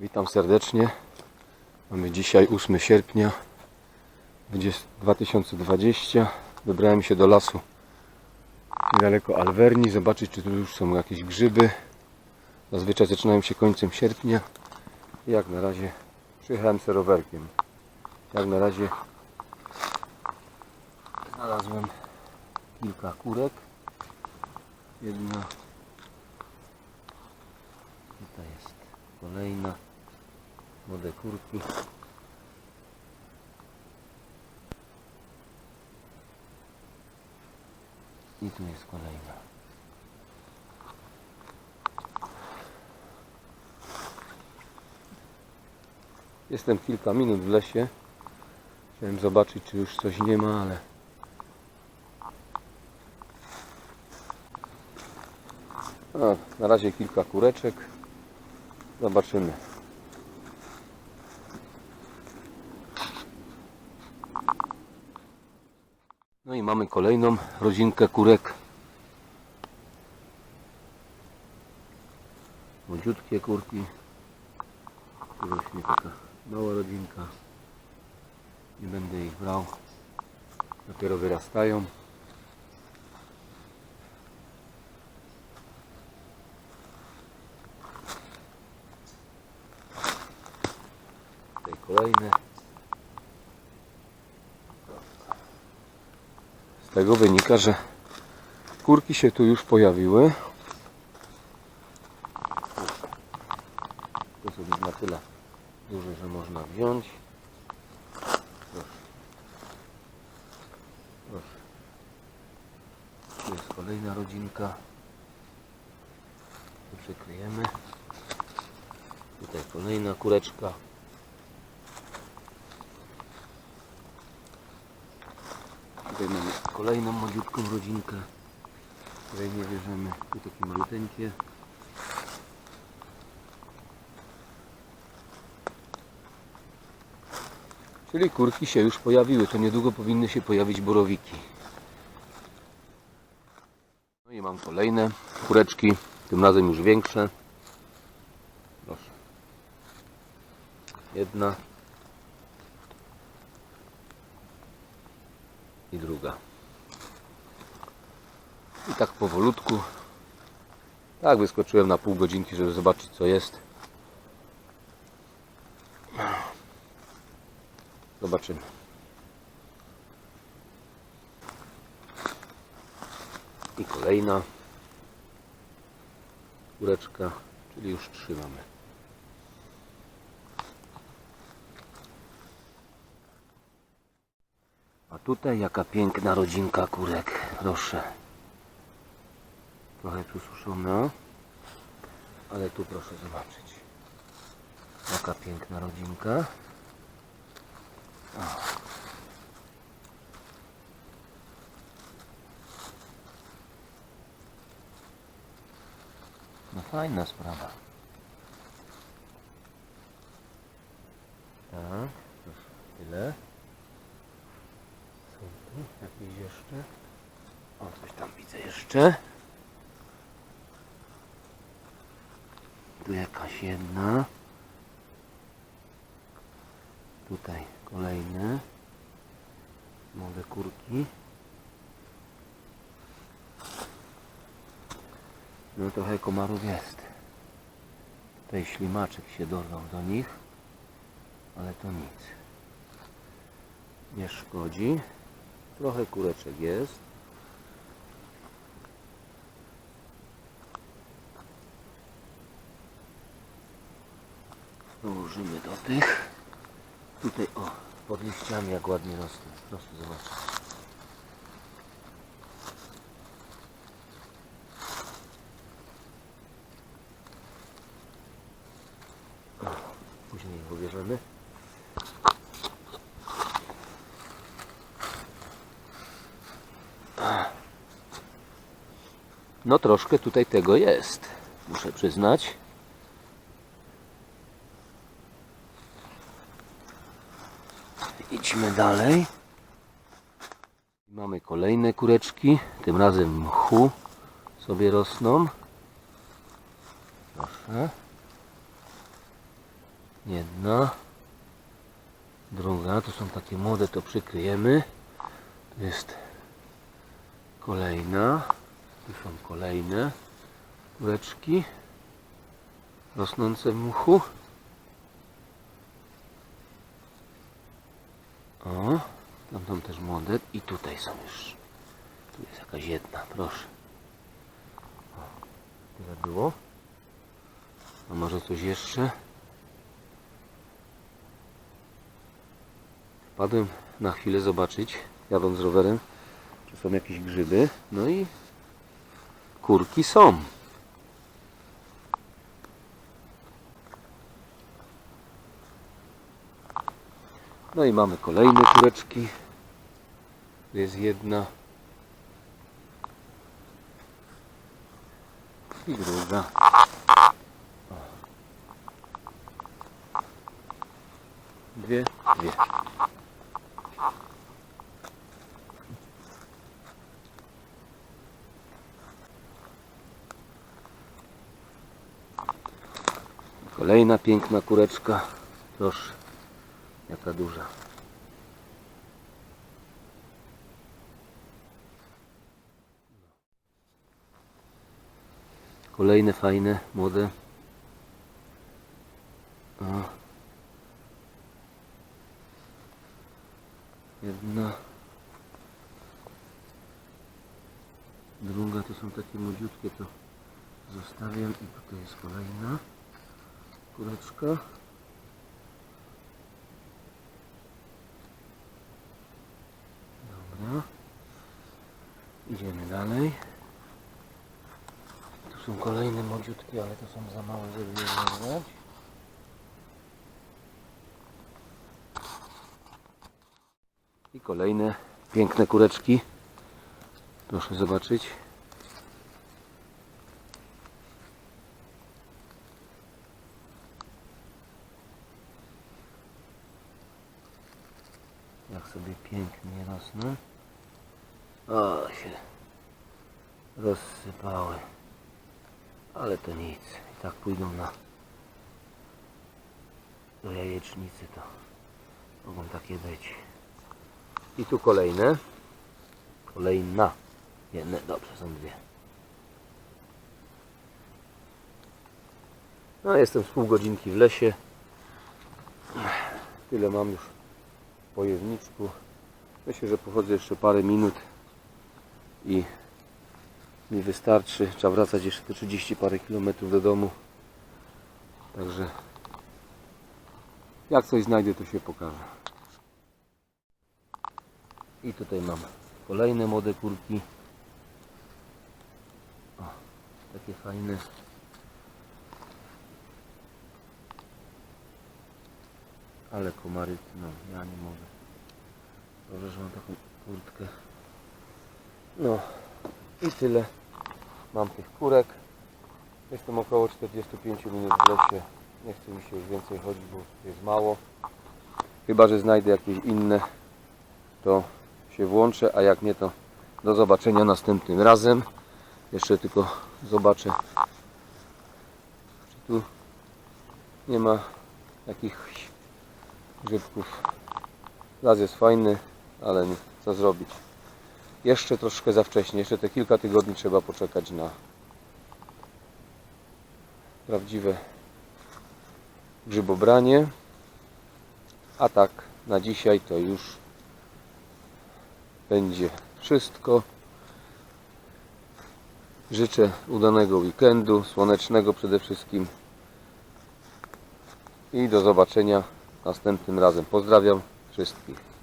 Witam serdecznie. Mamy dzisiaj 8 sierpnia 20 2020. Wybrałem się do lasu niedaleko Alverni, zobaczyć czy tu już są jakieś grzyby. Zazwyczaj zaczynają się końcem sierpnia. Jak na razie przyjechałem z rowerkiem. Jak na razie znalazłem kilka kurek. Jedna Tutaj jest kolejna. Młode kurki. I tu jest kolejna. Jestem kilka minut w lesie. Chciałem zobaczyć, czy już coś nie ma, ale A, na razie kilka kureczek. Zobaczymy. No i mamy kolejną rodzinkę kurek. Młodziutkie kurki. Tu rośnie taka mała rodzinka. Nie będę ich brał. Dopiero wyrastają. Tutaj kolejne. Z tego wynika, że kurki się tu już pojawiły. To są na tyle duże, że można wziąć. Proszę. Proszę. Tu jest kolejna rodzinka. Tu przykryjemy. Tutaj kolejna kureczka. Tutaj mamy kolejną młodziutką rodzinkę, której nie bierzemy. Tu takie maluteńkie. Czyli kurki się już pojawiły, to niedługo powinny się pojawić borowiki. No i mam kolejne kureczki, tym razem już większe. Proszę. Jedna. I druga. I tak powolutku. Tak, wyskoczyłem na pół godzinki, żeby zobaczyć co jest. Zobaczymy. I kolejna kureczka, czyli już trzy A tutaj jaka piękna rodzinka kurek. Proszę. Trochę tu suszona. Ale tu proszę zobaczyć. Jaka piękna rodzinka. O. No fajna sprawa. Tak, tyle. Jeszcze? O, coś tam widzę jeszcze. Tu jakaś jedna. Tutaj kolejne. Młode kurki. No trochę komarów jest. Tutaj ślimaczek się dorwał do nich. Ale to nic. Nie szkodzi. Trochę kureczek jest. Dołożymy do tych. Tutaj o, pod liściami jak ładnie rosną. Proszę zobaczyć. Później pobierzemy. No troszkę tutaj tego jest, muszę przyznać. Idźmy dalej. Mamy kolejne kureczki, tym razem mchu sobie rosną. Proszę. Jedna. Druga, to są takie młode, to przykryjemy. Tu jest kolejna. Tu są kolejne kuleczki rosnące w muchu. O, tam są też młode i tutaj są już. Tu jest jakaś jedna, proszę. O, tyle było. A może coś jeszcze? Wpadłem na chwilę zobaczyć, jadąc rowerem, czy są jakieś grzyby. No i kurki są. No i mamy kolejne kureczki. Jest jedna. I druga. Dwie, dwie. Kolejna piękna kureczka. Proszę, jaka duża. Kolejne fajne, młode. O. Jedna. Druga to są takie młodziutkie, to zostawiam i tutaj jest kolejna kureczka. Dobra. Idziemy dalej. Tu są kolejne młodziutkie, ale to są za małe, żeby je zerwać. I kolejne piękne kureczki. Proszę zobaczyć. Sobie pięknie rosną. O, się rozsypały. Ale to nic. I tak pójdą na do jajecznicy to mogą takie być. I tu kolejne. Kolejna. Jedne, dobrze, są dwie. No, jestem z pół godzinki w lesie. Tyle mam już pojemniczku. Myślę, że pochodzę jeszcze parę minut i mi wystarczy. Trzeba wracać jeszcze te 30 parę kilometrów do domu. Także jak coś znajdę, to się pokaże. I tutaj mam kolejne młode kurki. O, takie fajne. Ale komary, no ja nie mogę. Dobrze, że mam taką kurtkę. No i tyle. Mam tych kurek. Jestem około 45 minut w lesie. Nie chce mi się już więcej chodzić, bo jest mało. Chyba, że znajdę jakieś inne, to się włączę, a jak nie, to do zobaczenia następnym razem. Jeszcze tylko zobaczę, czy tu nie ma jakichś grzybków. Las jest fajny, ale co zrobić. Jeszcze troszkę za wcześnie, jeszcze te kilka tygodni trzeba poczekać na prawdziwe grzybobranie. A tak, na dzisiaj to już będzie wszystko. Życzę udanego weekendu, słonecznego przede wszystkim. I do zobaczenia następnym razem. Pozdrawiam wszystkich.